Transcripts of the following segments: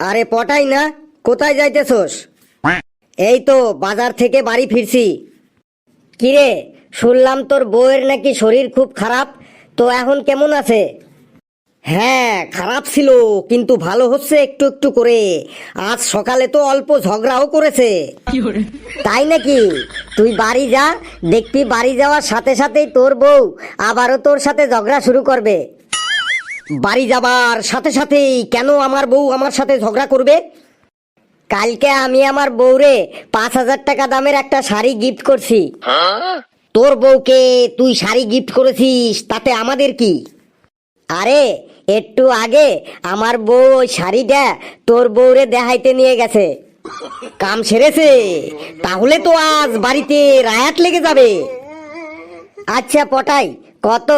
আরে পটাই না, কোথায় যাইতেছস? এই তো, বাজার থেকে বাড়ি ফিরছি। কিরে, শুনলাম তোর বউয়ের নাকি শরীর খুব খারাপ, তো এখন কেমন আছে? হ্যাঁ খারাপ ছিল, কিন্তু ভালো হচ্ছে একটু একটু করে। আজ সকালে তো অল্প ঝগড়াও করেছে। তাই নাকি? তুই বাড়ি যা, দেখবি বাড়ি যাওয়ার সাথে সাথেই তোর বউ আবারও তোর সাথে ঝগড়া শুরু করবে। বাড়ি যাবার সাথে সাথেই কেন আমার বউ আমার সাথে ঝগড়া করবে? কালকে আমি আমার বউরে পাঁচ হাজার টাকা দামের একটা শাড়ি গিফট করছি। তোর বউকে তুই শাড়ি গিফট করেছিস, তাতে আমাদের কি? আরে, একটু আগে আমার বউ ওই শাড়িটা তোর বউরে দেখাইতে নিয়ে গেছে। কাম সেরেছে। তাহলে তো আজ বাড়িতে রায়াত লেগে যাবে। আচ্ছা পটাই, কত?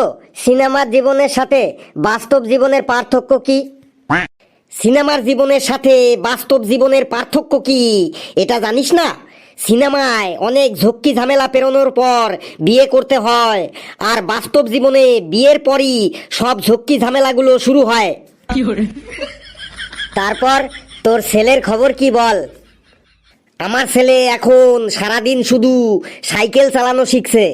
সিনেমার জীবনের সাথে বাস্তব জীবনের পার্থক্য কি? সিনেমার জীবনের সাথে বাস্তব জীবনের পার্থক্য কি? এটা জানিস না? সিনেমায় অনেক ঝক্কি ঝামেলা পেরোনোর পর বিয়ে করতে হয় আর বাস্তব জীবনে বিয়ের পরই সব ঝক্কি ঝামেলাগুলো শুরু হয়। তারপর তোর ছেলের খবর কি বল? আমার ছেলে এখন সারাদিন শুধু সাইকেল চালানো শিখছে।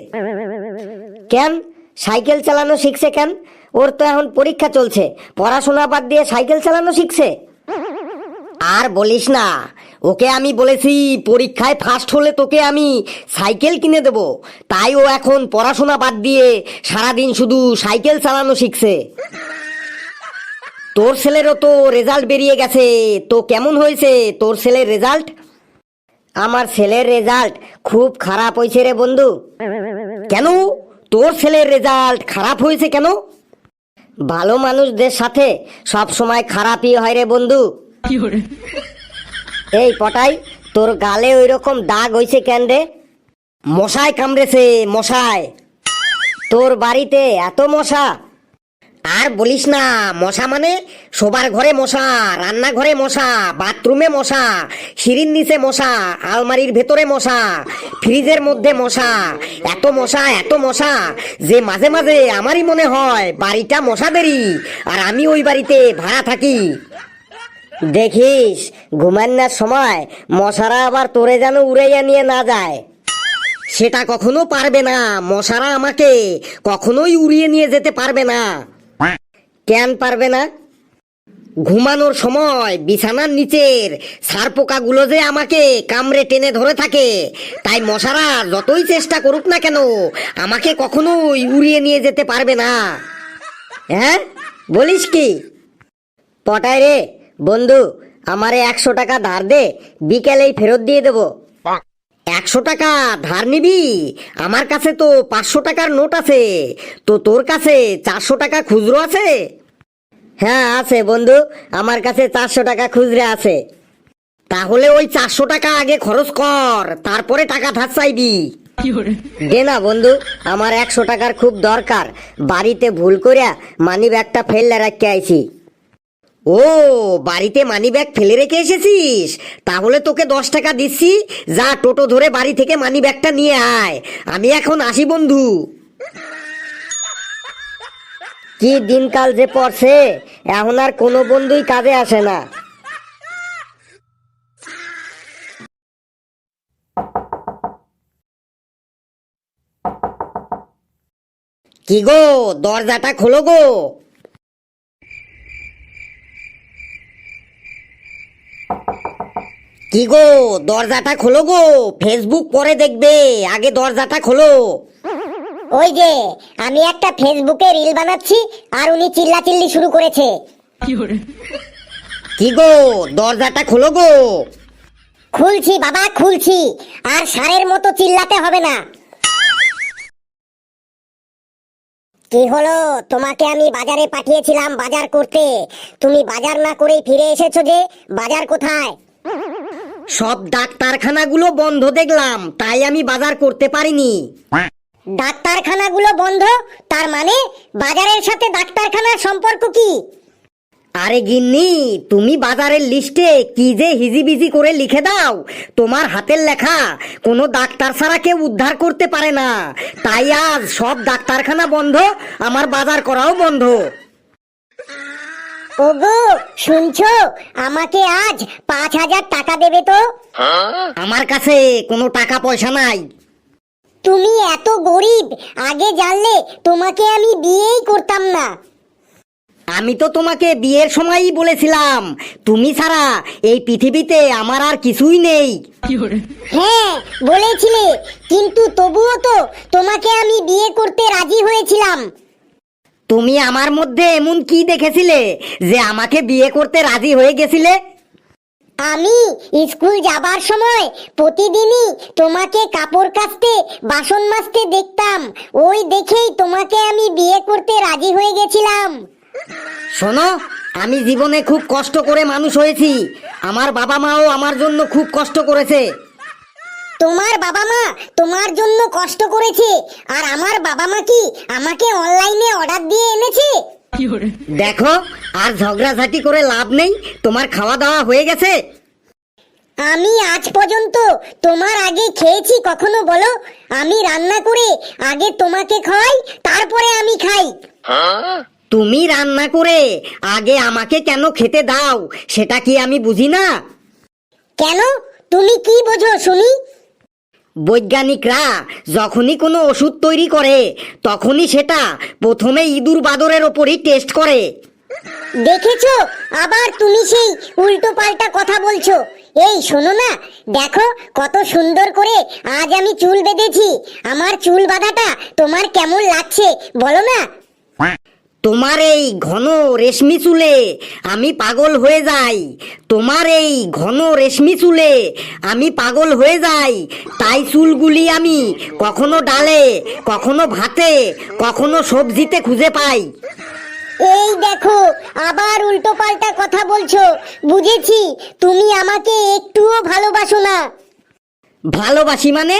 কেন? সাইকেল চালানো শিখছে কেন? ওর তো এখন পরীক্ষা চলছে। পড়াশোনা বাদ দিয়ে সাইকেল চালানো শিখছে। আর বলিস না, ওকে আমি বলেছি, পরীক্ষায় ফার্স্ট হলে তোকে আমি সাইকেল কিনে দেব। তাই ও এখন পড়াশোনা বাদ দিয়ে সারাদিন শুধু সাইকেল চালানো শিখছে। তোর ছেলেরও তো রেজাল্ট বেরিয়ে গেছে। তো কেমন হয়েছে তোর ছেলের রেজাল্ট আমার ছেলের রেজাল্ট খুব খারাপ হয়েছে রে বন্ধু। কেন? তোর ছেলের রেজাল্ট খারাপ হয়েছে কেন? ভালো মানুষদের সাথে সব সময় খারাপই হয় রে বন্ধু। এই পটাই তোর গালে ওই রকম দাগ হয়েছে কেন রে? মশায় কামড়েছে মশায় তোর বাড়িতে এত মশা আর বলিস না, মশা মানে শোবার ঘরে মশা, রান্নাঘরে মশা, বাথরুমে মশা, সিঁড়ির নিচে মশা, আলমারির ভেতরে মশা, ফ্রিজের মধ্যে মশা, এত মশা এত মশা, যে মাঝে মাঝে আমারই মনে হয় বাড়িটা মশাদেরই, আর আমি ওই বাড়িতে ভাড়া থাকি। দেখিস, ঘুমান্নার সময় মশারা আবার তোরে যেন উড়াইয়া নিয়ে না যায়। সেটা কখনো পারবে না, মশারা আমাকে কখনোই উড়িয়ে নিয়ে যেতে পারবে না। কেন পারবে না? ঘুমানোর সময় বিছানার নিচের সার পোকাগুলো যে আমাকে কামড়ে টেনে ধরে থাকে, তাই মশারা যতই চেষ্টা করুক না কেন, আমাকে কখনোই উড়িয়ে নিয়ে যেতে পারবে না। হ্যাঁ? বলিস কি? পটায় রে, বন্ধু, আমারে একশো টাকা ধার দে, বিকেলেই ফেরত দিয়ে দেবো। একশো টাকা ধার নিবি? আমার কাছে তো পাঁচশো টাকার নোট আছে। তো তোর কাছে চারশো টাকা খুচরো আছে? হ্যাঁ আছে বন্ধু। আমার কাছে চারশো টাকা খুচরো আছে। তাহলে ওই চারশো টাকা আগে খরচ কর তারপরে টাকা ধার চাইবি। দে না বন্ধু আমার একশো টাকার খুব দরকার। বাড়িতে ভুল করিয়া মানি ব্যাগটা ফেললে রাখতে আইছি। ও, বাড়িতে মানি ব্যাগ ফেলে রেখে এসেছিস? তাহলে তোকে দশ টাকা দিচ্ছি। যা টোটো ধরে বাড়ি থেকে মানি ব্যাগটা নিয়ে আয়। আমি এখন আসি, বন্ধু। কি দিনকাল যে পড়ছে, এখন আর কোনো বন্ধুই কাজে আসে না। কি গো, দরজাটা খোলো গো। কি গো দরজাটা খোলো গো ফেসবুক পরে দেখবে আগে দরজাটা খোলো। ওই যে আমি একটা ফেসবুকে রিল বানাচ্ছি আর উনি চিল্লাচিল্লি শুরু করেছে। কি গো দরজাটা খোলো গো। খুলছি বাবা খুলছি আর সারের মতো চিল্লাতে হবে না। কি হলো? তোমাকে আমি বাজারে পাঠিয়েছিলাম বাজার করতে। তুমি বাজার না করেই ফিরে এসেছ যে বাজার কোথায়? সব ডাক্তারখানাগুলো বন্ধ দেখলাম তাই আমি বাজার করতে পারিনি। ডাক্তারখানাগুলো বন্ধ? তার মানে বাজারের সাথে ডাক্তারখানার সম্পর্ক কি? আরে গিন্নি তুমি বাজারের লিস্টে কি যে হিজিবিজি করে লিখে দাও। তোমার হাতের লেখা কোনো ডাক্তার ছাড়া কেউ উদ্ধার করতে পারে না। তাই আজ সব ডাক্তারখানা বন্ধ আমার বাজার করাও বন্ধ। ওগো শুনছো? আমাকে আজ পাঁচ হাজার টাকা দেবে তো? আমার কাছে কোনো টাকা পয়সা নাই। তুমি এত গরিব আগে জানলে তোমাকে আমি বিয়েই করতাম না। আমি তো তোমাকে বিয়ের সময়ই বলেছিলাম তুমি ছাড়া এই পৃথিবীতে আমার আর কিছুই নেই। হ্যাঁ বলেছিলে কিন্তু তবুও তো তোমাকে আমি বিয়ে করতে রাজি হয়েছিলাম। তুমি আমার মধ্যে এমন কি দেখেছিলে যে আমাকে বিয়ে করতে রাজি হয়ে গেছিলে? আমি স্কুল যাবার সময় প্রতিদিনই তোমাকে কাপড় কাচতে বাসন মাজতে দেখতাম। ওই দেখেই তোমাকে আমি বিয়ে করতে রাজি হয়ে গেছিলাম। শোনো আমি জীবনে খুব কষ্ট করে মানুষ হয়েছি। আমার বাবা মাও আমার জন্য খুব কষ্ট করেছে। তোমার বাবা মা তোমার জন্য কষ্ট করেছে আর আমার বাবা মা কি আমাকে অনলাইনে অর্ডার দিয়ে এনেছে? দেখো আর ঝগড়াঝাটি করে লাভ নেই তোমার খাওয়া দাওয়া হয়ে গেছে? আমি আজ পর্যন্ত তোমার আগে খেয়েছি কখনো বলো? আমি রান্না করে আগে তোমাকে খাওয়াই তারপরে আমি খাই। তুমি রান্না করে আগে আমাকে কেন খেতে দাও সেটা কি আমি বুঝি না? কেন? তুমি কি বোঝো শুনি? বৈজ্ঞানিকরা যখনই কোনো ওষুধ তৈরি করে তখনই সেটা প্রথমে ইঁদুর বাদরের ওপরই টেস্ট করে। দেখেছ? আবার তুমি সেই উল্টো পাল্টা কথা বলছো। এই শোনো না দেখো কত সুন্দর করে আজ আমি চুল বেঁধেছি। আমার চুল বাঁধাটা তোমার কেমন লাগছে বলো না? তোমার এই ঘন রেশমি চুলে আমি পাগল হয়ে যাই। তোমার এই ঘন রেশমি চুলে আমি পাগল হয়ে যাই। তাই চুলগুলি আমি কখনো ডালে, কখনো ভাতে, কখনো সবজিতে খুঁজে পাই। এই দেখো, আবার উল্টো পাল্টা কথা বলছো। বুঝেছি, তুমি আমাকে একটুও ভালোবাসো না। ভালোবাসি মানে?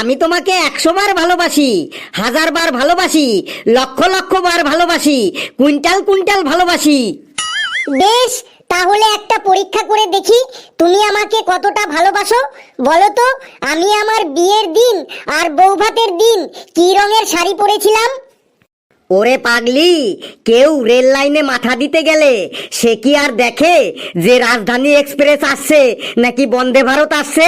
আমি তোমাকে একশো বার ভালোবাসি হাজার বার ভালোবাসি লক্ষ লক্ষ বার ভালোবাসি কুইন্টাল কুইন্টাল ভালোবাসি। বেশ তাহলে একটা পরীক্ষা করে দেখি তুমি আমাকে কতটা ভালোবাসো। বলো তো আমি আমার বিয়ের দিন আর বৌভাতের দিন কি রঙের শাড়ি পরেছিলাম? ওরে পাগলি কেউ রেল লাইনে মাথা দিতে গেলে সে কি আর দেখে যে রাজধানী এক্সপ্রেস আসছে নাকি বন্দে ভারত আসছে?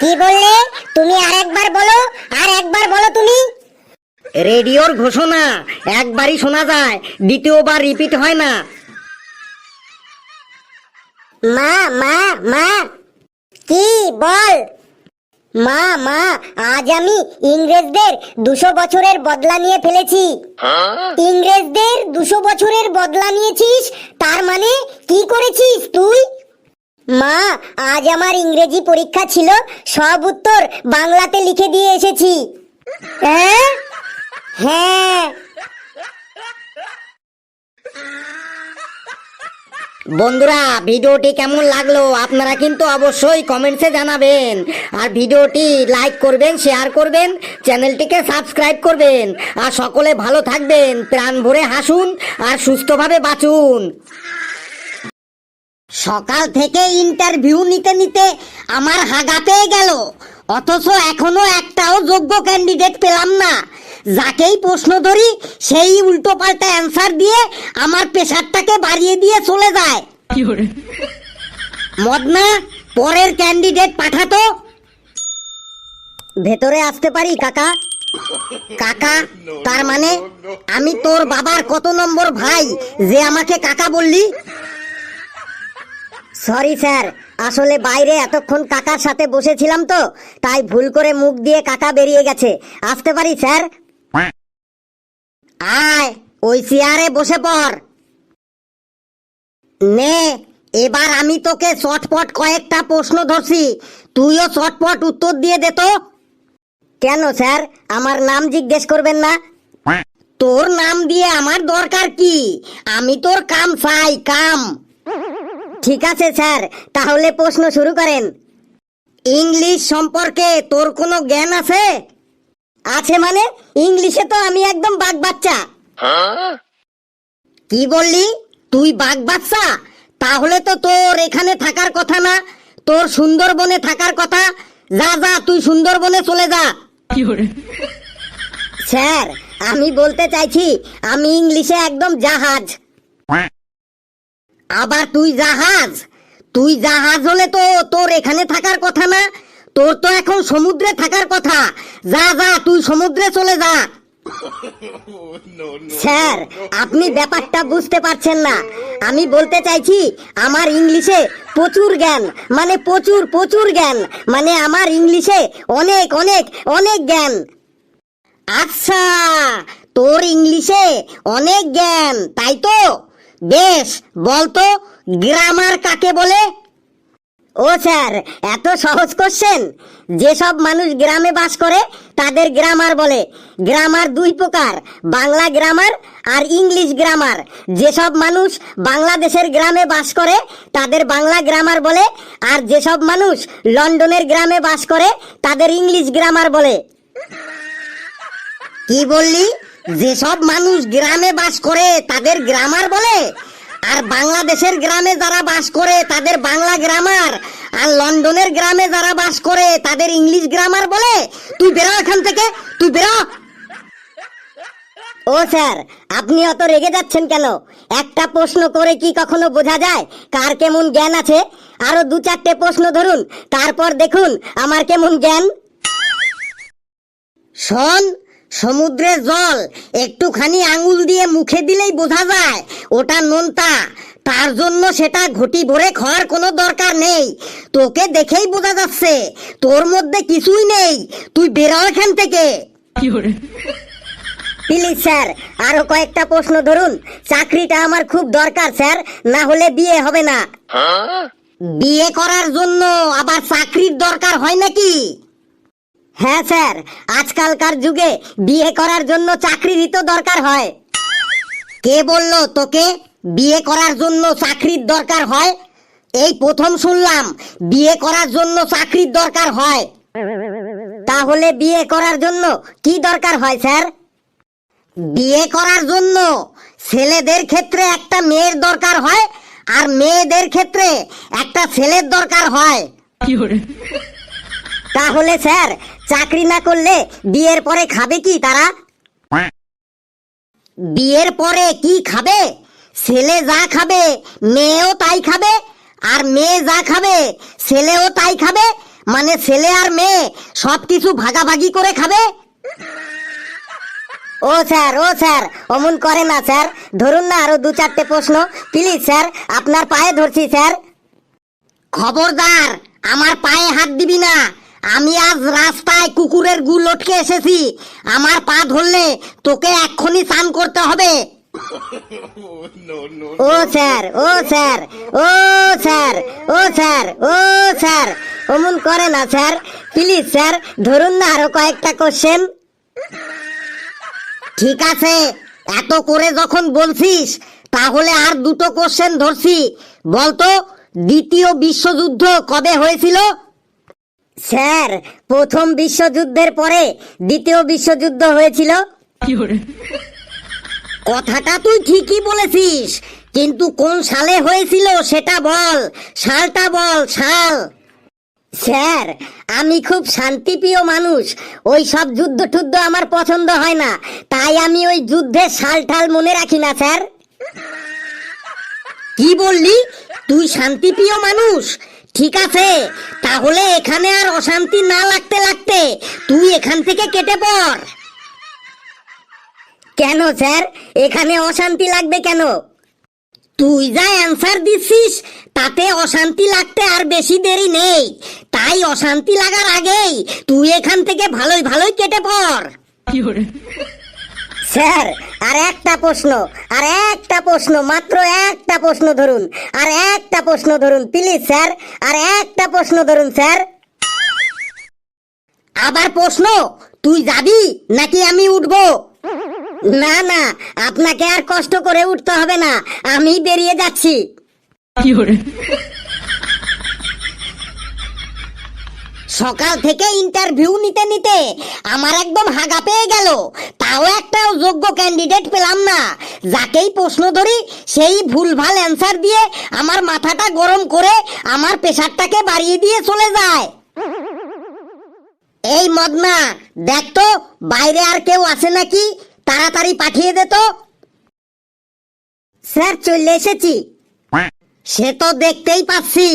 কি বললে? তুমি আরেকবার বলো আর একবার বলো তুমি। রেডিওর ঘোষণা একবারই শোনা যায় দ্বিতীয়বার রিপিট হয় না। মা মা মা কি বল? মা মা আজ আমি ইংরেজদের দুশো বছরের বদলা নিয়ে ফেলেছি। ইংরেজদের দুশো বছরের বদলা নিয়েছিস তার মানে কি করেছিস তুই? মা, আজ আমার ইংরেজি পরীক্ষা ছিল, সব উত্তর বাংলাতে লিখে দিয়ে এসেছি। হ্যাঁ? হ্যাঁ। বন্ধুরা, ভিডিওটি কেমন লাগল আপনারা কিন্তু অবশ্যই কমেন্টসে জানাবেন। আর ভিডিওটি লাইক করবেন শেয়ার করবেন চ্যানেলটিকে সাবস্ক্রাইব করবেন। আর সকলে ভালো থাকবেন, প্রাণ ভরে হাসুন আর সুস্থভাবে বাঁচুন। সকাল থেকে ইন্টারভিউ নিতে নিতে আমার হাগা পেয়ে গেল। অথচ এখনও একটাও যোগ্য ক্যান্ডিডেট পেলাম না। যাকেই প্রশ্ন ধরি সেই উল্টো পাল্টা অ্যান্সার দিয়ে আমার প্রেশারটাকে বাড়িয়ে দিয়ে চলে যায়। মদনা পরের ক্যান্ডিডেট পাঠাতো। ভেতরে আসতে পারি কাকা? কাকা তার মানে আমি তোর বাবার কত নম্বর ভাই যে আমাকে কাকা বললি? সরি স্যার আসলে বাইরে এতক্ষণ কাকার সাথে বসেছিলাম তো, তাই ভুল করে মুখ দিয়ে কাকা বেরিয়ে গেছে। আসতে পারি স্যার আয়, ওই চেয়ারে বসে পড়। নে, এবার আমি তোকে চটপট কয়েকটা প্রশ্ন ধরছি। তুইও চটপট উত্তর দিয়ে দে তো। কেন স্যার আমার নাম জিজ্ঞেস করবেন না। তোর নাম দিয়ে আমার দরকার কি? আমি তোর কাম চাই, কাম। ঠিক আছে স্যার। তাহলে প্রশ্ন শুরু করেন। ইংলিশ সম্পর্কে তোর কোনো জ্ঞান আছে? আছে মানে? ইংলিশে তো আমি একদম বাঘ বাচ্চা। কি বললি? তুই বাঘ বাচ্চা? তাহলে তো তোর এখানে থাকার কথা না। তোর সুন্দরবনে থাকার কথা। যা যা তুই সুন্দরবনে চলে যা। স্যার আমি বলতে চাইছি আমি ইংলিশে একদম জাহাজ। আবার তুই জাহাজ। তুই জাহাজ হলে তো তোর এখানে থাকার কথা না। তোর তো এখন সমুদ্রে থাকার কথা। যা যা, তুই সমুদ্রে চলে যা। স্যার, আপনি ব্যাপারটা বুঝতে পারছেন না। আমি বলতে চাইছি, আমার ইংলিশে প্রচুর জ্ঞান। মানে প্রচুর প্রচুর জ্ঞান। মানে আমার ইংলিশে অনেক অনেক অনেক জ্ঞান। আচ্ছা তোর ইংলিশে অনেক জ্ঞান, তাই তো? বেশ, বলতো গ্রামার কাকে বলে? ও স্যার, এত সহজ কোশ্চেন যেসব মানুষ গ্রামে বাস করে, তাদের গ্রামার বলে। গ্রামার দুই প্রকার, বাংলা গ্রামার আর ইংলিশ গ্রামার। যেসব মানুষ বাংলাদেশের গ্রামে বাস করে, তাদের বাংলা গ্রামার বলে। আর যেসব মানুষ লন্ডনের গ্রামে বাস করে, তাদের ইংলিশ গ্রামার বলে। কি বললি? যেসব মানুষ গ্রামে বাস করে, তাদের গ্রামার বলে, আর বাংলাদেশের গ্রামে যারা বাস করে, তাদের বাংলা গ্রামার, আর লন্ডনের গ্রামে যারা বাস করে, তাদের ইংলিশ গ্রামার বলে, তুই বেরো এখান থেকে, তুই বেরো। ও স্যার, আপনি অত রেগে যাচ্ছেন কেন? একটা প্রশ্ন করে কি কখনো বোঝা যায়? কার কেমন জ্ঞান আছে? আরও দু চারটে প্রশ্ন ধরুন, তারপর দেখুন আমার কেমন জ্ঞান। শোন সমুদ্রের জল একটুখানি আঙুল দিয়ে মুখে দিলেই বোঝা যায় ওটা নোনতা। তার জন্য সেটা ঘটি ভরে খাওয়ার কোনো দরকার নেই। তোকে দেখেই বোঝা যাচ্ছে তোর মধ্যে কিছুই নেই। তুই বেরো এখান থেকে। প্লিজ স্যার আরও কয়েকটা প্রশ্ন ধরুন। চাকরিটা আমার খুব দরকার স্যার না হলে বিয়ে হবে না। বিয়ে করার জন্য আবার চাকরির দরকার হয় নাকি? হ্যাঁ স্যার। আজকালকার যুগে বিয়ে করার জন্য চাকরিরই তো দরকার হয়। কে বলল তোকে বিয়ে করার জন্য চাকরির দরকার হয়? এই প্রথম শুনলাম বিয়ে করার জন্য চাকরির দরকার হয়। তাহলে বিয়ে করার জন্য কি দরকার হয় স্যার? বিয়ে করার জন্য ছেলেদের ক্ষেত্রে একটা মেয়ের দরকার হয় আর মেয়েদের ক্ষেত্রে একটা ছেলের দরকার হয়। তাহলে স্যার চাকরি না করলে বিয়ের পরে খাবে কি তারা? বিয়ের পরে কি খাবে? ছেলে যা খাবে, মেয়েও তাই খাবে, আর মেয়ে যা খাবে, ছেলেও তাই খাবে মানে ছেলে আর মেয়ে সব কিছু ভাগাভাগি করে খাবে? ও স্যার ও স্যার, অমন করে না স্যার। ধরুন না আরও দু চারটে প্রশ্ন। প্লিজ স্যার, আপনার পায়ে ধরছি স্যার। খবরদার, আমার পায়ে হাত দিবি না। আমি আজ রাস্তায় কুকুরের গু লটকে এসেছি। আমার পা ধরলে তোকে এক্ষুনি স্নান করতে হবে। ও স্যার ও স্যার ও স্যার ও স্যার ও স্যার। অমন করে না, স্যার। প্লিজ, স্যার, ধরুন না আরও কয়েকটা কোশ্চেন ঠিক আছে, এত করে যখন বলছিস, তাহলে আর দুটো কোশ্চেন ধরছি। বলতো, দ্বিতীয় বিশ্বযুদ্ধ কবে হয়েছিল? স্যার প্রথম বিশ্বযুদ্ধের পরে দ্বিতীয় বিশ্বযুদ্ধ হয়েছিল। কথাটা তুই ঠিকই বলেছিস কিন্তু কোন সালে হয়েছিল সেটা বল সালটা বল সাল। স্যার আমি খুব শান্তিপ্রিয় মানুষ ওই সব যুদ্ধ টুদ্ধ আমার পছন্দ হয় না তাই আমি ওই যুদ্ধের সাল ঠাল মনে রাখি না স্যার। কি বললি? তুই শান্তিপ্রিয় মানুষ? ঠিক আছে, তাহলে এখানে আর অশান্তি না লাগতে লাগতে তুই এখান থেকে কেটে পড়। কেন স্যার? এখানে অশান্তি লাগবে কেন? তুই যা অ্যান্সার দিচ্ছিস, তাতে অশান্তি লাগতে আর বেশি দেরি নেই। তাই অশান্তি লাগার আগেই তুই এখান থেকে ভালোই ভালোই কেটে পড়। স্যার, আর একটা প্রশ্ন, আর একটা প্রশ্ন, মাত্র একটা প্রশ্ন ধরুন, আর একটা প্রশ্ন ধরুন প্লিজ স্যার, আর একটা প্রশ্ন ধরুন, স্যার। আবার প্রশ্ন, তুই যাবি নাকি আমি উঠবো? না না, আপনাকে আর কষ্ট করে উঠতে হবে না, আমি বেরিয়ে যাচ্ছি। সকাল থেকে ইন্টারভিউ নিতে নিতে আমার একদম হাগা পেয়ে গেল। তাও একটা যোগ্য ক্যান্ডিডেট পেলাম না। যাকেই প্রশ্ন ধরি সেই ভুলভাল অ্যান্সার দিয়ে আমার মাথাটা গরম করে আমার প্রেশারটাকে বাড়িয়ে দিয়ে চলে যায়। এই মদনা দেখ তো বাইরে আর কেউ আছে নাকি? তাড়াতাড়ি পাঠিয়ে দে তো। স্যার চলে এসেছি। সে তো দেখতেই পাচ্ছি।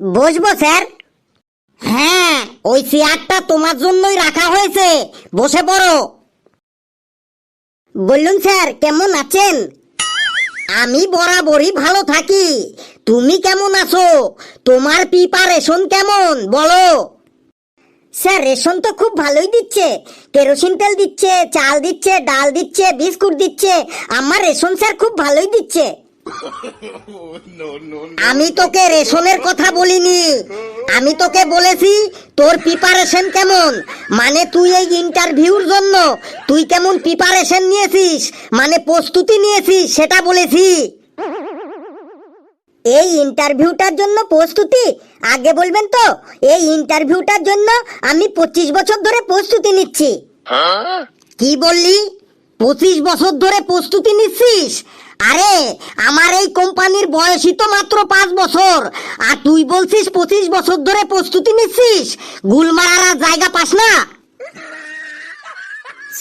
বসবো স্যার? হ্যাঁ ওই চেয়ারটা তোমার জন্যই রাখা হয়েছে। বসে পড়ো। বললুন স্যার, কেমন আছেন? আমি বরাবরই ভালো থাকি। তুমি কেমন আছো? তোমার প্রিপারেশন কেমন? বলো। স্যার, রেশন তো খুব ভালোই দিচ্ছে। কেরোসিন তেল দিচ্ছে, চাল দিচ্ছে, ডাল দিচ্ছে, বিস্কুট দিচ্ছে। আমার রেশন, স্যার, খুব ভালোই দিচ্ছে। আমি তোকে রেশনের কথা বলিনি। আমি তোকে বলেছি তোর প্রিপারেশন কেমন? মানে তুই এই ইন্টারভিউর জন্য তুই কেমন প্রিপারেশন নিয়েছিস? মানে প্রস্তুতি নিয়েছিস সেটা বলেছি। এই ইন্টারভিউটার জন্য প্রস্তুতি? আগে বলবেন তো এই ইন্টারভিউটার জন্য আমি পঁচিশ বছর ধরে প্রস্তুতি নিচ্ছি। কি বললি? পঁচিশ বছর ধরে প্রস্তুতি নিচ্ছিস? আরে, আমার এই কোম্পানির বয়সই তো মাত্র পাঁচ বছর। আর তুই বলছিস পঁচিশ বছর ধরে প্রস্তুতি নিচ্ছিস? গুলমারার জায়গা পাস না?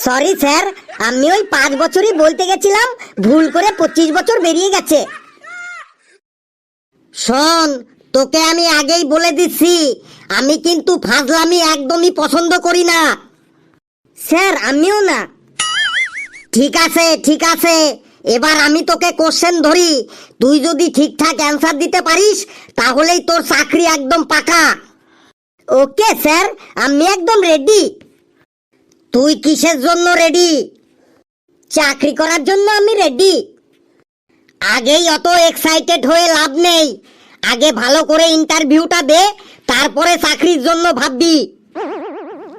সরি স্যার আমি ওই পাঁচ বছরই বলতে গেছিলাম, ভুল করে পঁচিশ বছর বেরিয়ে গেছে। শোন, তোকে আমি আগেই বলে দিচ্ছি, আমি কিন্তু ফাজলামি একদমই পছন্দ করি না। স্যার আমিও না। ঠিক আছে ঠিক আছে। এবার আমি তোকে কোশ্চেন ধরি। তুই যদি ঠিকঠাক অ্যান্সার দিতে পারিস, তাহলেই তোর চাকরি একদম পাকা। ওকে স্যার আমি একদম রেডি তুই কিসের জন্য রেডি চাকরি করার জন্য আমি রেডি আগেই অত এক্সাইটেড হয়ে লাভ নেই। আগে ভালো করে ইন্টারভিউটা দে, তারপরে চাকরির জন্য ভাববি।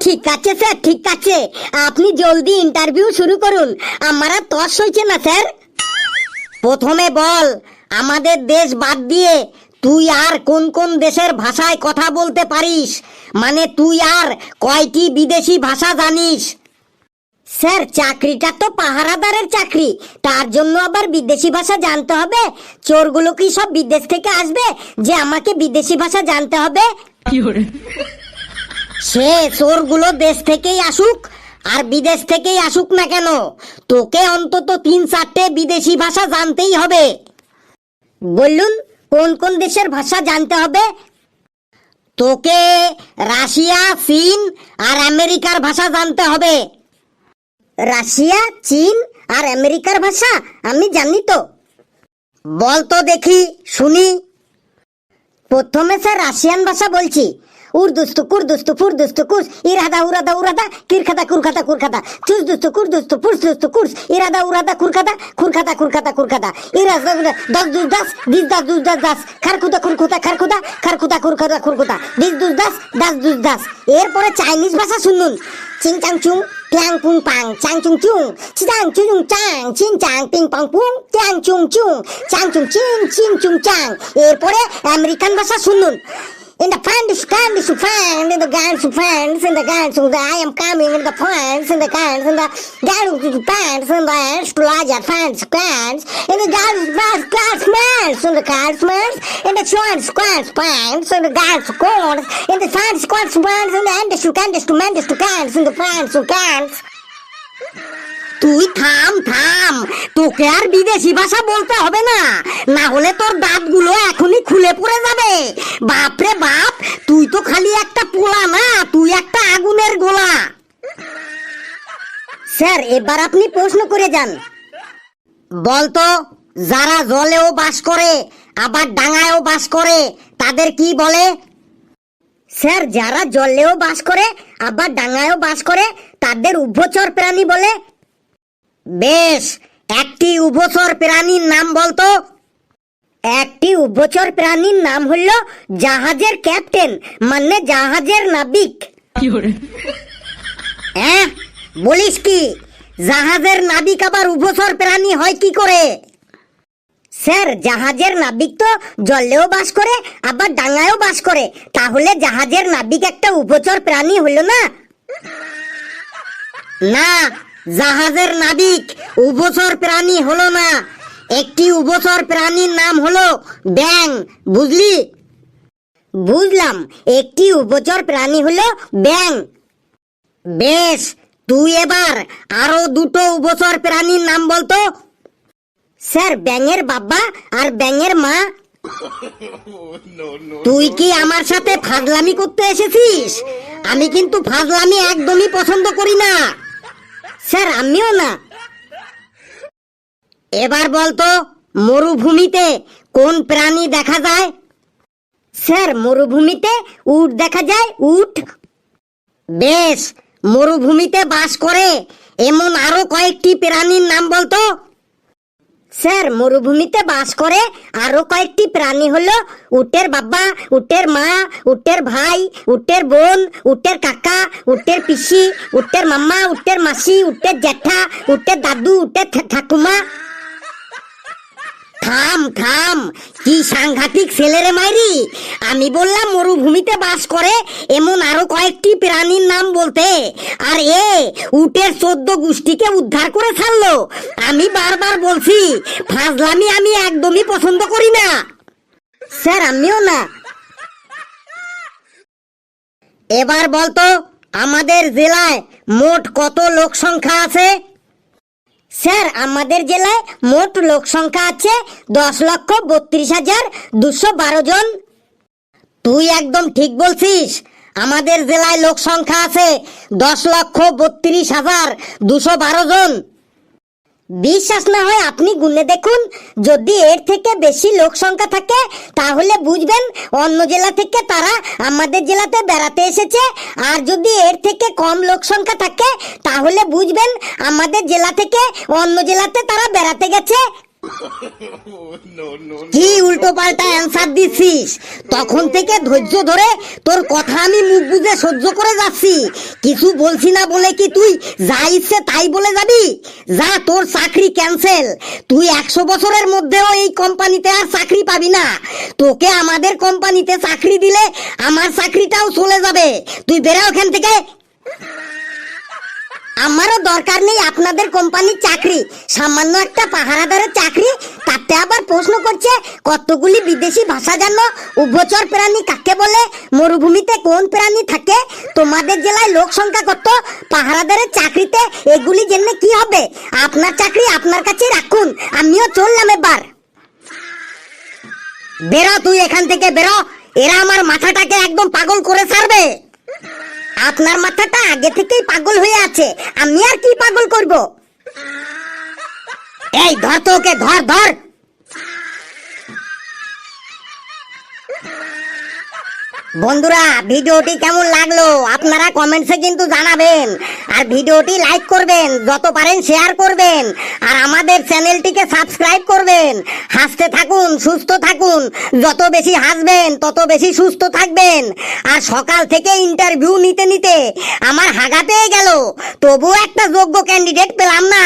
ঠিক আছে, স্যার, ঠিক আছে। আপনি জলদি ইন্টারভিউ শুরু করুন। আমার আর তস হয়েছে না, স্যার? প্রথমে বল, আমাদের দেশ বাদ দিয়ে তুই আর কোন কোন দেশের ভাষায় কথা বলতে পারিস? মানে তুই আর কয়টি বিদেশি ভাষা জানিস? স্যার, চাকরিটা তো পাহারাদারের চাকরি। তার জন্য আবার বিদেশি ভাষা জানতে হবে? চোরগুলো কি সব বিদেশ থেকে আসবে যে আমাকে বিদেশি ভাষা জানতে হবে? সে চোরগুলো দেশ থেকেই আসুক আর বিদেশ থেকেই আসুক না কেন? তোকে অন্তত তিন চারটে বিদেশি ভাষা জানতেই হবে। বললুন, কোন কোন দেশের ভাষা জানতে হবে? তোকে রাশিয়া, চীন আর আমেরিকার ভাষা জানতে হবে। রাশিয়া, চীন আর আমেরিকার ভাষা আমি জানি তো। বল তো দেখি, শুনি। প্রথমে স্যার রাশিয়ান ভাষা বলছি। উর্দুস্তু কুর্দুস্তু ফুরদুস্তু কুর্স ইরাদা, উরাদা উরাদা, কিরখাদা, কুরখাদা কুরখাদা। চুস দুস্তু কুর্দুস্তু ফুর্স দুস্তু কুর্স ইরাদা, উরাদা, কুরখাদা খুরখাদা খুরখাদা খুরখাদা ইরাদা দশ দুস, দাস দিস, দাস, দুস দাস দাস। খারকুদা খুরখুদা খারকুদা খারকুদা খুরখাদা খুরকুদা দিস দুস দাস দাস দুস দাস। এরপরে চাইনিজ ভাষা শুনুন। চিং, চাং, চুং টিয়াং পুং, পাং। চাং, চুং চুং। চিটাং চুং, চাং, চিং, চাং। পিং, পাং, পুং। টিয়াং চুং চুং। চাং, চুং, চিং চিং, চুং, চাং। এরপরে আমেরিকান ভাষা শুনুন। In the pants, to find, in the to pants, in the guns to the I am coming in the pants, in the guns, in the to pants, in the astrologer pants, pants, in the guns, pants, class pants, in the guns, pants, in the shorts, squats, pants, in the guns, corns, in the pants, squats, pants, in the enders to candies to mendes to cans, in the pants to cans. তুই থাম থাম। তোকে আর বিদেশি ভাষা বলতে হবে না। না হলে তোর দাঁতগুলো এখনই খুলে পড়ে যাবে। বাপরে বাপ, তুই তো খালি একটা পোলা না, তুই একটা আগুনের গোলা। স্যার, এবার আপনি প্রশ্ন করে যান। বলতো যারা জলেও বাস করে, আবার ডাঙায়ও বাস করে, তাদের কি বলে? স্যার, যারা জলেও বাস করে, আবার ডাঙায়ও বাস করে, তাদের উভচর প্রাণী বলে বেশ একটি উভচর প্রাণীর নাম বলতো? একটি উভচর প্রাণীর নাম হল জাহাজের ক্যাপ্টেন মানে জাহাজের নাবিক। হ্যাঁ বলিস কি? জাহাজের নাবিক আবার উভচর প্রাণী হয় কি করে? স্যার জাহাজের নাবিক তো জলেও বাস করে আবার ডাঙায়ও বাস করে। তাহলে জাহাজের নাবিক একটা উভচর প্রাণী হলো না? না জাহাজের নাবিক উভচর প্রাণী হলো না। একটি উভচর প্রাণীর নাম হলো ব্যাং, বুঝলি? বুঝলাম, একটি উভচর প্রাণী হলো ব্যাং। বেশ, তুই এবার আরও দুটো উভচর প্রাণীর নাম বলতো। স্যার, ব্যাঙের বাবা আর ব্যাঙের মা। তুই কি আমার সাথে ফাজলামি করতে এসেছিস? আমি কিন্তু ফাজলামি একদমই পছন্দ করি না। স্যার, আমিও না। এবার বলতো, মরুভূমিতে কোন প্রাণী দেখা যায়? স্যার, মরুভূমিতে উট দেখা যায়? উট? বেশ, মরুভূমিতে বাস করে। এমন আরও কয়েকটি প্রাণীর নাম বলতো। স্যার, মরুভূমিতে বাস করে আরও কয়েকটি প্রাণী হলো উটের বাবা, উটের মা, উটের ভাই, উটের বোন, উটের কাকা, উটের পিসি, উটের মামা উটের মাসি, উটের জ্যাঠা, উটের দাদু, উটের ঠাকুমা। থাম থাম। কি সাংঘাতিক ছেলেরে মাইরি? আমি বললাম, মরুভূমিতে বাস করে এমন আরও কয়েকটি প্রাণীর নাম বলতে। আর এ উটের চোদ্দ গোষ্ঠীকে উদ্ধার করে ছাড়লো। আমি বারবার বলছি, ফাজলামি আমি একদমই পছন্দ করি না। স্যার, আমিও না। এবার বলতো, আমাদের জেলায় মোট কত লোক সংখ্যা আছে? স্যার, আমাদের জেলায় মোট লোক সংখ্যা আছে দশ লক্ষ বত্রিশ হাজার দুশো বারো জন। তুই একদম ঠিক বলছিস। আমাদের জেলায় লোক সংখ্যা আছে দশ লক্ষ বত্রিশ হাজার দুশো বারো জন। বিশ্বাস না হয় আপনি গুনে দেখুন। যদি এর থেকে বেশি লোক সংখ্যা থাকে, তাহলে বুঝবেন অন্য জেলা থেকে তারা আমাদের জেলাতে বেড়াতে এসেছে। আর যদি এর থেকে কম লোক সংখ্যা থাকে, তাহলে বুঝবেন আমাদের জেলা থেকে অন্য জেলাতে তারা বেড়াতে গেছে। কি উল্টো পাল্টা অ্যান্সার দিচ্ছিস তখন থেকে ধৈর্য ধরে তোর কথা আমি মুখ বুঝে সহ্য করে যাচ্ছি। কিছু বলছি না বলে কি তুই যা ইচ্ছে তাই বলে যাবি? যা, তোর চাকরি ক্যান্সেল তুই একশো বছরের মধ্যেও এই কোম্পানিতে আর চাকরি পাবি না। তোকে আমাদের কোম্পানিতে চাকরি দিলে আমার চাকরিটাও চলে যাবে। তুই বেরো ওখান থেকে। আমারও দরকার নেই আপনাদের কোম্পানির চাকরি। সামান্য একটা পাহারাদারের চাকরি, তাতে আবার প্রশ্ন করছে, কতগুলি বিদেশি ভাষা জানো? উভচর প্রাণী কাকে বলে? মরুভূমিতে কোন প্রাণী থাকে? তোমাদের জেলায় লোক সংখ্যা কত? পাহারাদারের চাকরিতে এগুলি জেনে কি হবে? আপনার চাকরি আপনার কাছে রাখুন, আমিও চললাম এবার। বেরো, তুই এখান থেকে বেরো। এরা আমার মাথাটাকে একদম পাগল করে ছাড়বে আপনার মাথাটা আগে থেকেই পাগল হয়ে আছে। আমি আর কি পাগল করব? এই ধর তো ওকে ধর ধর! বন্ধুরা, ভিডিওটি কেমন লাগল? আপনারা কমেন্টসে কিন্তু জানাবেন। আর ভিডিওটি লাইক করবেন, যত পারেন শেয়ার করবেন। আর আমাদের চ্যানেলটিকে সাবস্ক্রাইব করবেন। হাসতে থাকুন, সুস্থ থাকুন। যত বেশি হাসবেন, তত বেশি সুস্থ থাকবেন। আর সকাল থেকে ইন্টারভিউ নিতে নিতে আমার হাগা পেয়ে গেল। তবুও একটা যোগ্য ক্যান্ডিডেট পেলাম না।